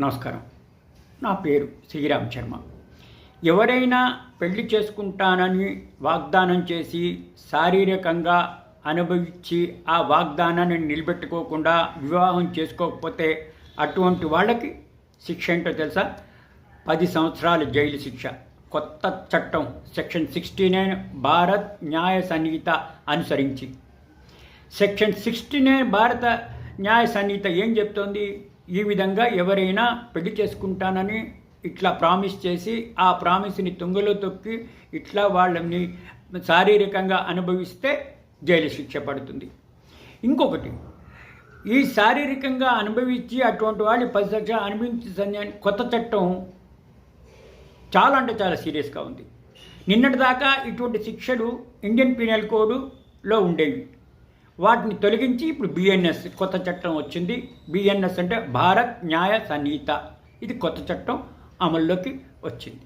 నమస్కారం. నా పేరు శ్రీరామ్ శర్మ. ఎవరైనా పెళ్ళి చేసుకుంటానని వాగ్దానం చేసి శారీరకంగా అనుభవించి ఆ వాగ్దానాన్ని నిలబెట్టుకోకుండా వివాహం చేసుకోకపోతే అటువంటి వాళ్ళకి శిక్ష ఏంటో తెలుసా? పది సంవత్సరాల జైలు శిక్ష. కొత్త చట్టం సెక్షన్ సిక్స్టీ నైన్ భారత్ న్యాయ సంహిత అనుసరించి. సెక్షన్ సిక్స్టీ నైన్ భారత న్యాయ సంహిత ఏం చెప్తోంది? ఈ విధంగా ఎవరైనా పెళ్ళి చేసుకుంటానని ఇట్లా ప్రామిస్ చేసి ఆ ప్రామిస్ని తుంగలో తొక్కి ఇట్లా వాళ్ళని శారీరకంగా అనుభవిస్తే జైలు శిక్ష పడుతుంది. ఇంకొకటి ఈ శారీరకంగా అనుభవించి అటువంటి వాళ్ళు పది లక్షలు అనుభవించని కొత్త చట్టం చాలా అంటే చాలా సీరియస్గా ఉంది. నిన్నటి దాకా ఇటువంటి శిక్షలు ఇండియన్ పీనల్ కోడ్లో ఉండేవి. వాటిని తొలగించి ఇప్పుడు బిఎన్ఎస్ కొత్త చట్టం వచ్చింది. బిఎన్ఎస్ అంటే భారత్ న్యాయ సంహిత ఇది కొత్త చట్టం అమల్లోకి వచ్చింది.